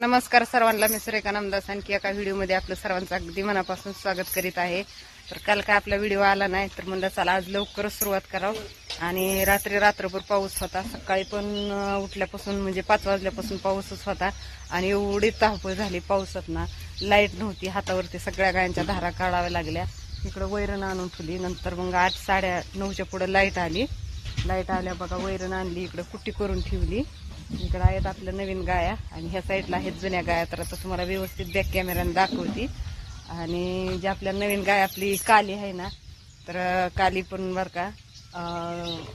नमस्कार सर्वांना मी सुरेखा नामदास आणखी एका व्हिडिओमध्ये आपलं सर्वांचं अगदी मनापासून स्वागत करीत आहे. तर काल काय आपला व्हिडिओ आला नाही तर म्हणलं चला आज लवकरच सुरुवात करावं. आणि रात्री रात्रभर पाऊस होता. सकाळी पण उठल्यापासून म्हणजे पाच वाजल्यापासून पाऊसच होता. आणि एवढी तापळ झाली पावसात ना लाइट नव्हती हातावरती सगळ्या गायांच्या धारा काढाव्या लागल्या. इकडं वैरण आणून ठेवली. नंतर मग आठ साड्या नऊच्या पुढं लाइट आली. लाइट आल्या बघा वैरण आणली इकडं कुट्टी करून ठेवली. इकडं आहेत आपल्या नवीन गाया आणि ह्या साईडला आहेत जुन्या गाया तर आता तुम्हाला व्यवस्थित बॅक कॅमेऱ्यानं दाखवती. आणि जे आपल्या नवीन गाय आपली काली आहे ना तर काली पण बरं का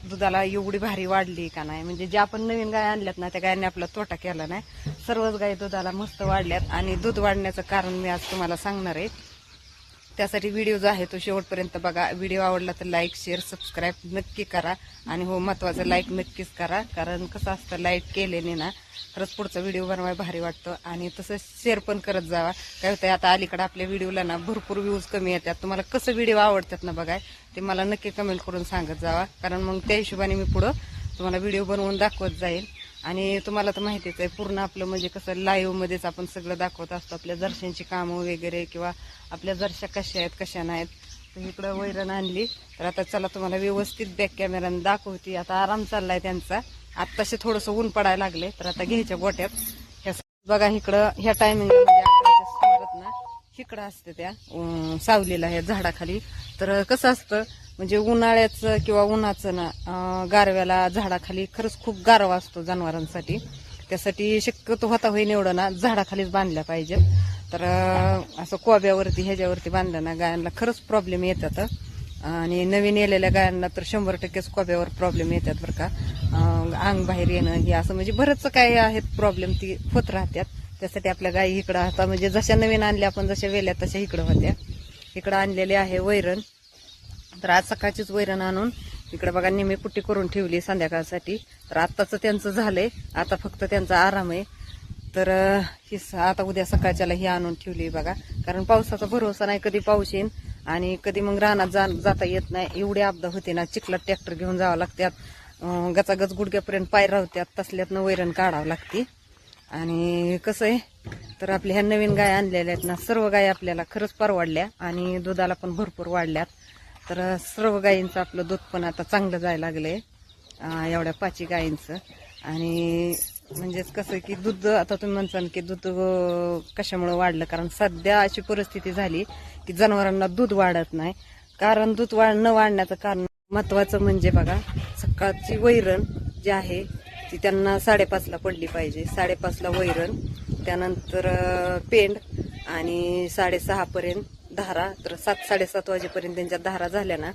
दुधाला एवढी भारी वाढली का नाही? म्हणजे ज्या आपण नवीन गाय आणल्यात ना त्या गायांनी आपला तोटा केला नाही. सर्वच गाय दुधाला मस्त वाढल्यात आणि दूध वाढण्याचं कारण मी आज तुम्हाला सांगणार आहे. त्यासाठी व्हिडिओ जो आहे तो शेवटपर्यंत बघा. व्हिडिओ आवडला तर लाईक शेअर सबस्क्राईब नक्की करा. आणि हो महत्वाचं लाईक नक्कीच करा. कारण कसं असतं लाईक केल्याने ना खरंच पुढचा व्हिडिओ बनवायला भारी वाटतं. आणि तसंच शेअर पण करत जावा. काय होतं आता अलीकडे आपल्या व्हिडिओला ना भरपूर व्ह्यूज कमी येतात. तुम्हाला कसं व्हिडिओ आवडतात ना बघाय ते मला नक्की कमेंट करून सांगत जावा. कारण मग त्या हिशोबाने मी पुढं तुम्हाला व्हिडिओ बनवून दाखवत जाईल आणि तुम्हाला तर माहितीच आहे पूर्ण आपलं म्हणजे कसं लाईव्ह मध्येच आपण सगळं दाखवत असतो. आपल्या दर्शांची कामं वगैरे किंवा आपल्या दर्शा कशा आहेत कशा नाहीत. तर इकडं वैरण आणली. तर आता चला तुम्हाला व्यवस्थित बॅक कॅमेऱ्यानं दाखवते. आता आराम चाललाय त्यांचा. आत्ताशी थोडंसं ऊन पडायला लागले तर आता घ्यायच्या गोट्यात. ह्या बघा इकडं ह्या टायमिंगला म्हणजे सुमारात ना इकडं असते त्या सावलीला ह्या झाडाखाली. तर कसं असतं म्हणजे उन्हाळ्याचं किंवा उन्हाचं ना गारव्याला झाडाखाली खरंच खूप गारवा असतो जनावरांसाठी. त्यासाठी शक्यतो होता होईन एवढं ना झाडाखालीच बांधल्या पाहिजे. तर असं कोब्यावरती ह्याच्यावरती बांधलं ना गायांना खरंच प्रॉब्लेम येतात. आणि नवीन येलेल्या गायांना तर शंभर टक्केच कोब्यावर प्रॉब्लेम येतात बरं का. अंग बाहेर येणं हे असं म्हणजे बरंच काय आहेत प्रॉब्लेम ती होत राहतात त्यासाठी आपल्या गायी इकडं आता म्हणजे जशा नवीन आणल्या आपण जशा वेल्या तशा इकडं होत्या. इकडं आणलेले आहे वैरण. तर आज सकाळचीच वैरण आणून इकडे बघा निमी कुट्टी करून ठेवली संध्याकाळसाठी. तर आत्ताचं त्यांचं झालंय. आता फक्त त्यांचा आराम आहे. तर ही स- आता उद्या सकाळच्याला ही आणून ठेवली बघा. कारण पावसाचा भरोसा नाही कधी पाऊस येईन आणि कधी मग रानात जा जाता येत नाही. एवढी आपदा होते ना चिखलात ट्रॅक्टर घेऊन जावं लागतात. गचागच गुडघ्यापर्यंत पाय राहत्यात तसल्यातनं वैरण काढावं लागते. आणि कसं आहे तर आपल्या ह्या नवीन गाय आणलेल्या आहेत ना सर्व गाय आपल्याला खरंच परवडल्या आणि दुधाला पण भरपूर वाढल्यात. तर सर्व गायींचं आपलं दूध पण आता चांगलं जायला लागलंय. आहे एवढ्या पाची गायींचं. आणि म्हणजेच कसं की दूध आता तुम्ही म्हणसान की दूध कशामुळे वाढलं? कारण सध्या अशी परिस्थिती झाली की जनावरांना दूध वाढत नाही. कारण दूध वाढ न वाढण्याचं कारण महत्वाचं म्हणजे बघा सकाळची वैरण जी आहे ती त्यांना साडेपाचला पडली पाहिजे. साडेपाचला वैरण त्यानंतर पेंड आणि साडेसहापर्यंत धारा तर सात साडेसात वाजेपर्यंत त्यांच्या धारा झाल्या ना.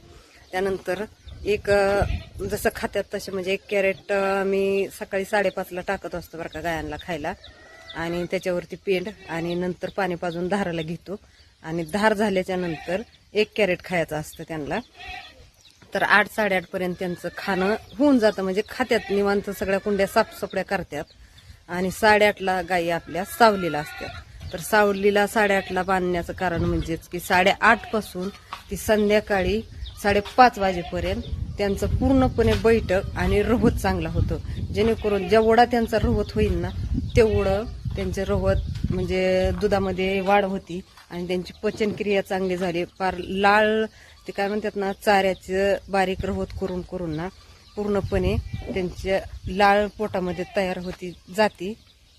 त्यानंतर एक जसं खात्यात तसे म्हणजे एक कॅरेट मी सकाळी साडेपाचला टाकत असतो बरं का गायांना खायला. आणि त्याच्यावरती पेंड आणि नंतर पाणी पाजून धाराला घेतो. आणि धार झाल्याच्यानंतर एक कॅरेट खायचं असतं त्यांना. तर आठ साडेआठपर्यंत त्यांचं खाणं होऊन जातं. म्हणजे खात्यात निवांत सगळ्या कुंड्या साफसफड्या करतात. आणि साडेआठला गायी आपल्या सावलीला असतात. तर सावलीला साडेआठला बांधण्याचं कारण म्हणजेच की साडेआठपासून ती संध्याकाळी साडेपाच वाजेपर्यंत त्यांचं पूर्णपणे बैठक आणि रहोत चांगला होतो. जेणेकरून जेवढा त्यांचा रवत होईल ना तेवढं त्यांचे रवत म्हणजे दुधामध्ये वाढ होती आणि त्यांची पचनक्रिया चांगली झाली. फार लाळ ते काय म्हणतात ना चाऱ्याचं बारीक रवत करून करून ना पूर्णपणे त्यांच्या लाळ पोटामध्ये तयार होती जाती.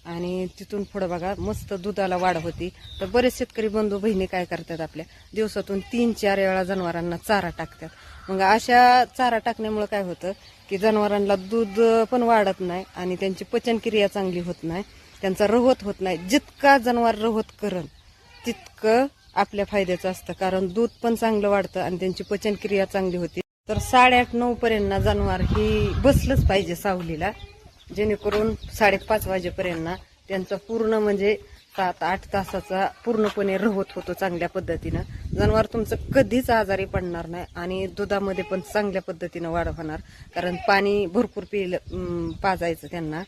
आणि तिथून पुढं बघा मस्त दुधाला वाढ होती. तर बरेच शेतकरी बंधू बहिणी काय करतात आपल्या? दिवसातून तीन चार वेळा जनावरांना चारा टाकतात. मग अशा चारा टाकण्यामुळे काय होतं की जनावरांना दूध पण वाढत नाही आणि त्यांची पचनक्रिया चांगली होत नाही. त्यांचा रवत होत नाही. जितका जनावर रवत करण तितकं आपल्या फायद्याचं असतं. कारण दूध पण चांगलं वाढतं आणि त्यांची पचनक्रिया चांगली होती. तर साडेआठ नऊ पर्यंत जनावर ही बसलंच पाहिजे सावलीला. जेणेकरून साडेपाच वाजेपर्यंत ना त्यांचा पूर्ण म्हणजे सात आठ तासाचा पूर्णपणे रवत होतो चांगल्या पद्धतीनं. जनावर तुमचं कधीच आजारी पडणार नाही आणि दुधामध्ये पण चांगल्या पद्धतीनं वाढ होणार. कारण पाणी भरपूर पिलं पाजायचं त्यांना.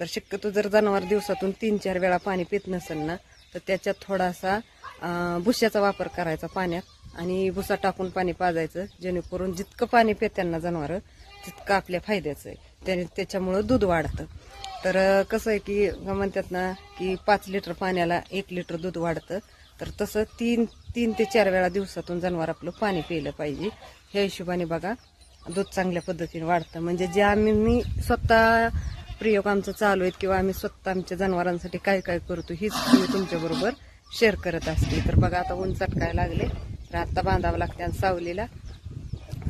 तर शक्यतो जर जनावर दिवसातून तीन चार वेळा पाणी पित नसेल ना तर त्याच्यात थोडासा भुश्याचा वापर करायचा पाण्यात आणि भुसा टाकून पाणी पाजायचं. जेणेकरून जितकं पाणी पित्यांना जनावरं तितकं आपल्या फायद्याचं आहे. त्याने त्याच्यामुळं दूध वाढतं. तर कसं आहे की म्हणतात ना की पाच लिटर पाण्याला एक लिटर दूध वाढतं. तर तसं तीन तीन ते चार वेळा दिवसातून जनावर आपलं पाणी प्यायलं पाहिजे. ह्या हिशोबाने बघा दूध चांगल्या पद्धतीने वाढतं. म्हणजे जे आम्ही मी स्वतः प्रयोग आमचं चालू आहेत किंवा आम्ही स्वतः आमच्या जनावरांसाठी काय काय करतो हीच मी तुमच्याबरोबर शेअर करत असते. तर बघा आता ऊन चटकायला लागले. तर आता बांधावं लागते आणि सावलीला.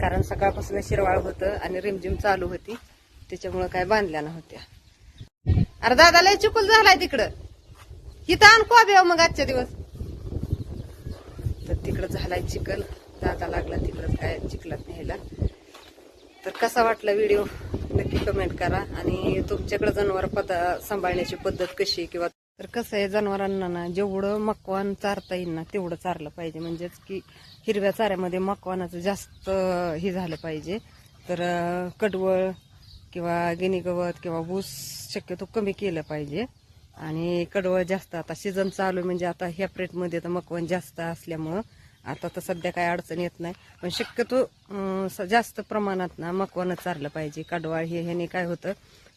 कारण सकाळपासून शिरवाळ होतं आणि रिमझिम चालू होती. त्याच्यामुळं काय बांधल्या नव्हत्या. अरे दादा लय चुकूल झालाय तिकडं. इथं आण कोब्या मग आजच्या दिवस. तर तिकडं झालाय चिकल दादा लागला तिकडं काय चिकलात न्यायला. तर कसा वाटला व्हिडिओ? नक्की कमेंट करा. आणि तुमच्याकडे जनावर पद सांभाळण्याची पद्धत कशी किंवा तर कसं आहे जनावरांना ना जेवढं मकवान चारता येईल ना तेवढं चारलं पाहिजे. म्हणजेच की हिरव्या चाऱ्यामध्ये मकवानाचं जास्त हे झालं पाहिजे. तर कडवळ किंवा गिनीगवत किंवा ऊस शक्यतो कमी केलं पाहिजे. आणि कडवळ जास्त आता सीझन चालू आहे म्हणजे आता ह्या प्रेटमध्ये तर मकवान जास्त असल्यामुळं आता तर सध्या काही अडचण येत नाही. पण शक्यतो स- जास्त प्रमाणात ना मकवानं चारलं पाहिजे. कडवाळ हे ह्याने काय होतं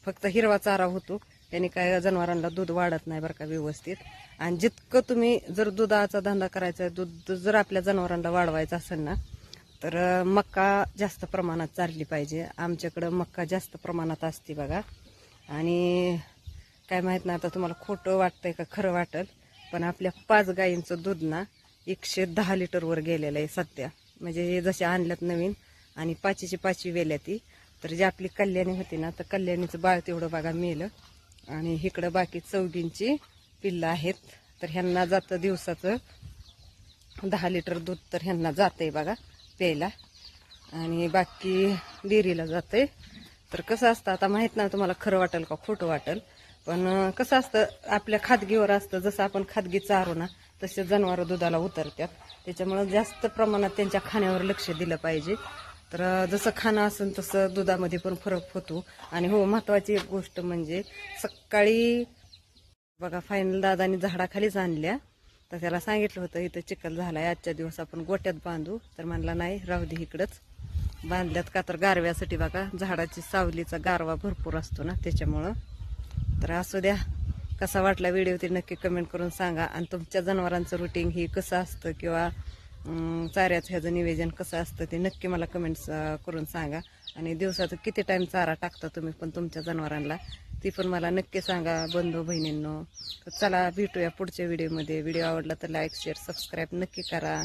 फक्त हिरवा चारा होतो. त्याने काय जनावरांना दूध वाढत नाही बरं का व्यवस्थित. आणि जितकं तुम्ही जर दुधाचा धंदा करायचा आहे, दूध जर आपल्या जनावरांना वाढवायचं असेल ना तर मक्का जास्त प्रमाणात चालली पाहिजे. आमच्याकडं मक्का जास्त प्रमाणात असते बघा. आणि काय माहीत नाही आता तुम्हाला खोटं वाटतंय का खरं वाटल पण आपल्या पाच गायींचं दूध ना एकशे दहा लिटरवर गेलेलं आहे सध्या. म्हणजे हे जसे आणल्यात नवीन आणि पाचीची पाचवी वेल्या ती तर जी आपली कल्याणी होती ना तर कल्याणीचं बाळ तेवढं बघा मेलं. आणि इकडं बाकी चौघींची पिल्लं आहेत. तर ह्यांना जातं दिवसाचं. दहा लिटर दूध तर ह्यांना जातंय बघा प्यायला. आणि बाकी डेअरीला आहे तर कसं असतं आता माहीत नाही तुम्हाला खरं वाटेल का खोटं वाटेल पण कसं असतं आपल्या खादगीवर असतं जसं आपण खादगी चारू ना तसे जनावरं दुधाला उतरतात. त्याच्यामुळं जास्त प्रमाणात त्यांच्या खाण्यावर लक्ष दिलं पाहिजे. तर जसं खाणं असेल तसं दुधामध्ये पण फरक होतो. आणि हो महत्वाची एक गोष्ट म्हणजे सकाळी बघा फायनल दादानी झाडाखालीच आणल्या. तर त्याला सांगितलं होतं इथं चिखल झालाय आजच्या दिवस आपण गोट्यात बांधू. तर म्हणला नाही राहू दे इकडंच. बांधल्यात का तर गारव्यासाठी बघा झाडाची सावलीचा गारवा भरपूर असतो ना त्याच्यामुळं. तर असू द्या. कसा वाटला व्हिडिओ ते नक्की कमेंट करून सांगा. आणि तुमच्या जनावरांचं रुटीन ही कसं असतं किंवा चाऱ्याचं ह्याचं निवेदन कसं असतं ते नक्की मला कमेंट्स करून सांगा. आणि दिवसाचं किती टाईम चारा टाकता तुम्ही पण तुमच्या जनावरांना ती पण मला नक्की सांगा बंधू बहिणींनो. तर चला भेटूया पुढच्या व्हिडिओमध्ये व्हिडिओ आवडला तर लाईक शेअर सबस्क्राईब नक्की करा.